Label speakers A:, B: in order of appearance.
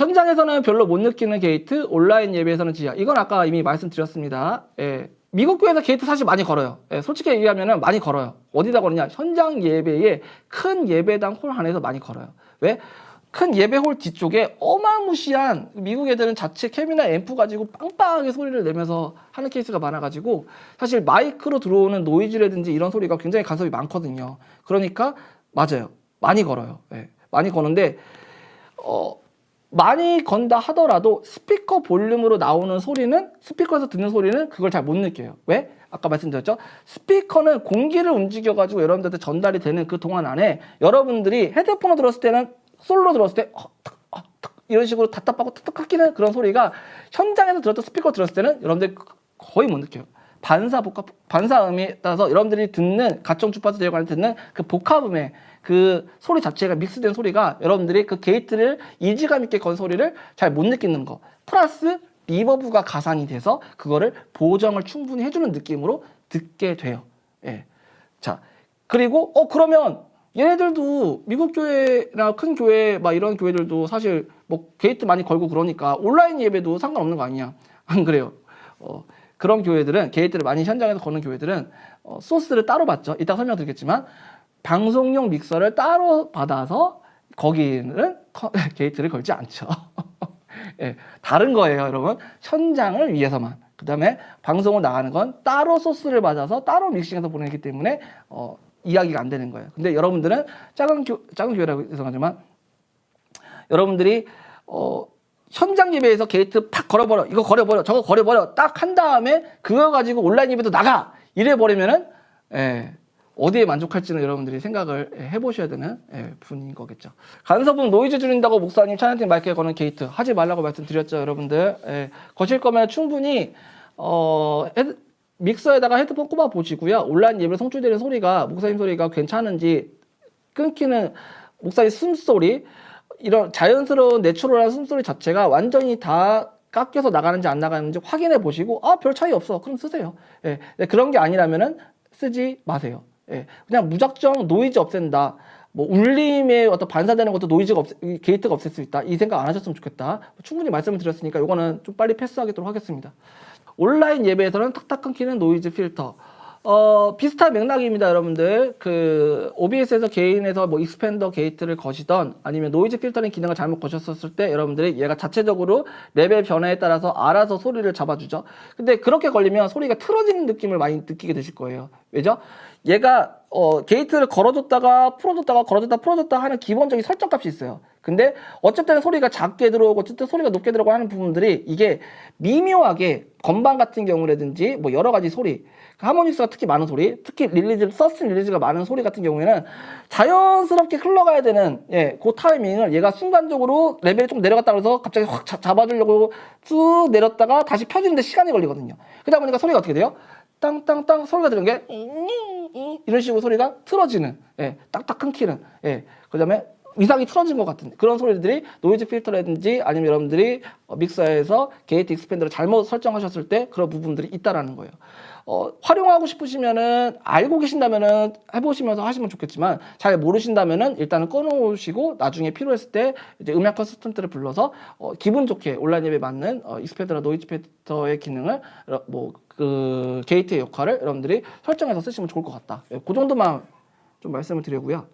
A: 현장에서는 별로 못 느끼는 게이트, 온라인 예배에서는 지하. 이건 아까 이미 말씀드렸습니다. 예. 미국 교회에서 게이트 사실 많이 걸어요. 예, 솔직히 얘기하면 많이 걸어요. 어디다 걸느냐? 현장 예배에 큰 예배당 홀 안에서 많이 걸어요. 왜? 큰 예배홀 뒤쪽에 어마무시한 미국 애들은 자체 캠이나 앰프 가지고 빵빵하게 소리를 내면서 하는 케이스가 많아가지고 사실 마이크로 들어오는 노이즈라든지 이런 소리가 굉장히 간섭이 많거든요. 그러니까 맞아요. 많이 걸어요. 예, 많이 거는데 어, 많이 건다 하더라도 스피커 볼륨으로 나오는 소리는 스피커에서 듣는 소리는 그걸 잘 못 느껴요. 왜? 아까 말씀드렸죠. 스피커는 공기를 움직여 가지고 여러분들한테 전달이 되는 그 동안 안에 여러분들이 헤드폰으로 들었을 때는 솔로 들었을 때 어, 탁, 어, 탁, 이런 식으로 답답하고 탁탁 깎이는 그런 소리가 현장에서 들었던 스피커 들었을 때는 여러분들 거의 못 느껴요. 반사 복합 반사음에 따라서 여러분들이 듣는 가청 주파수 대역관에 듣는 그 복합음의 그 소리 자체가 믹스된 소리가 여러분들이 그 게이트를 이지감 있게 건 소리를 잘 못 느끼는 거 플러스 리버브가 가산이 돼서 그거를 보정을 충분히 해주는 느낌으로 듣게 돼요. 예. 자 그리고 어 그러면 얘네들도 미국 교회나 큰 교회 막 이런 교회들도 사실 뭐 게이트 많이 걸고 그러니까 온라인 예배도 상관없는 거 아니냐 안 그래요? 어, 그런 교회들은 게이트를 많이 현장에서 거는 교회들은 어, 소스를 따로 받죠. 이따 설명드리겠지만 방송용 믹서를 따로 받아서 거기는 커- 게이트를 걸지 않죠. 예, 다른 거예요, 여러분. 현장을 위해서만. 그 다음에 방송을 나가는 건 따로 소스를 받아서 따로 믹싱해서 보내기 때문에 어, 이야기가 안 되는 거예요. 근데 여러분들은 작은 교, 작은 교회라고 해서하지만 여러분들이 어, 현장 예배에서 게이트 팍 걸어버려. 이거 걸어버려. 저거 걸어버려. 딱 한 다음에 그거 가지고 온라인 예배도 나가. 이래 버리면은 예, 어디에 만족할지는 여러분들이 생각을 예, 해보셔야 되는 예, 분인 거겠죠. 간섭은 노이즈 줄인다고 목사님 찬양팀 마이크에 거는 게이트 하지 말라고 말씀드렸죠, 여러분들. 예, 거실 거면 충분히 어, 헤드- 믹서에다가 헤드폰 꼽아 보시고요. 온라인 예배 송출되는 소리가 목사님 소리가 괜찮은지 끊기는 목사님 숨소리 이런 자연스러운 내추럴한 숨소리 자체가 완전히 다 깎여서 나가는지 안 나가는지 확인해 보시고 아 별 차이 없어. 그럼 쓰세요. 예. 그런 게 아니라면은 쓰지 마세요. 예. 그냥 무작정 노이즈 없앤다. 뭐 울림에 어떤 반사되는 것도 노이즈가 없 게이트가 없앨 수 있다. 이 생각 안 하셨으면 좋겠다. 충분히 말씀을 드렸으니까 이거는 좀 빨리 패스하도록 하겠습니다. 온라인 예배에서는 탁탁 끊기는 노이즈 필터. 어, 비슷한 맥락입니다, 여러분들. 그, OBS에서 개인에서 뭐 익스펜더 게이트를 거시던 아니면 노이즈 필터링 기능을 잘못 거셨었을 때 여러분들이 얘가 자체적으로 레벨 변화에 따라서 알아서 소리를 잡아주죠. 근데 그렇게 걸리면 소리가 틀어지는 느낌을 많이 느끼게 되실 거예요. 왜죠? 얘가 어, 게이트를 걸어줬다가 풀어줬다가 걸어줬다 풀어줬다 하는 기본적인 설정 값이 있어요. 근데 어쨌든 소리가 작게 들어오고 어쨌든 소리가 높게 들어오고 하는 부분들이 이게 미묘하게 건반 같은 경우라든지 뭐 여러 가지 소리 하모닉스가 특히 많은 소리 특히 릴리즈 서스틴 릴리즈가 많은 소리 같은 경우에는 자연스럽게 흘러가야 되는 예, 그 타이밍을 얘가 순간적으로 레벨이 좀 내려갔다 그래서 갑자기 확 잡- 잡아주려고 쭉 내렸다가 다시 펴주는데 시간이 걸리거든요. 그러다 보니까 소리가 어떻게 돼요? 땅땅땅 소리가 들은 게 이런 식으로 소리가 틀어지는 예, 딱딱 끊기는 예, 그 다음에 위상이 틀어진 것 같은 그런 소리들이 노이즈 필터라든지 아니면 여러분들이 어, 믹서에서 게이트 익스펜더를 잘못 설정하셨을 때 그런 부분들이 있다라는 거예요. 어, 활용하고 싶으시면은 알고 계신다면은 해보시면서 하시면 좋겠지만 잘 모르신다면은 일단은 꺼놓으시고 나중에 필요했을 때 이제 음향 컨설턴트를 불러서 어, 기분 좋게 온라인 예배 맞는 어, 익스펜더나 노이즈 필터의 기능을 뭐 그 게이트의 역할을 여러분들이 설정해서 쓰시면 좋을 것 같다. 예, 그 정도만 좀 말씀을 드리고요.